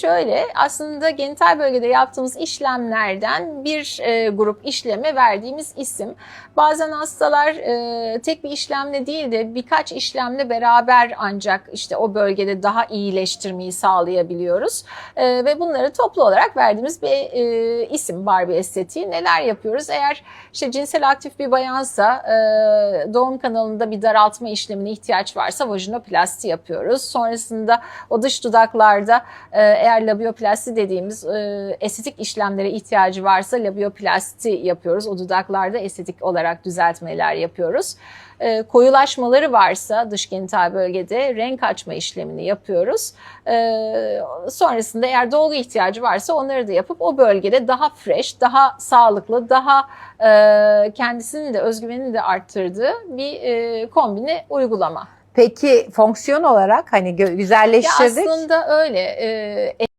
Şöyle aslında genital bölgede yaptığımız işlemlerden bir e, grup işleme verdiğimiz isim. Bazen hastalar e, tek bir işlemle değil de birkaç işlemle beraber ancak işte o bölgede daha iyileştirmeyi sağlayabiliyoruz. E, ve bunları toplu olarak verdiğimiz bir e, isim Barbie estetiği. Neler yapıyoruz? Eğer işte cinsel aktif bir bayansa e, doğum kanalında bir daraltma işlemine ihtiyaç varsa vajinoplasti yapıyoruz. Sonrasında o dış dudaklarda e, eğer labioplasti dediğimiz e, estetik işlemlere ihtiyacı varsa labioplasti yapıyoruz. O dudaklarda estetik olarak düzeltmeler yapıyoruz. E, koyulaşmaları varsa dış genital bölgede renk açma işlemini yapıyoruz. E, sonrasında eğer dolgu ihtiyacı varsa onları da yapıp o bölgede daha fresh, daha sağlıklı, daha e, kendisinin de özgüvenini de arttırdığı bir e, kombine uygulama. Peki fonksiyon olarak hani gö- Ya güzelleştirdik. aslında öyle. E,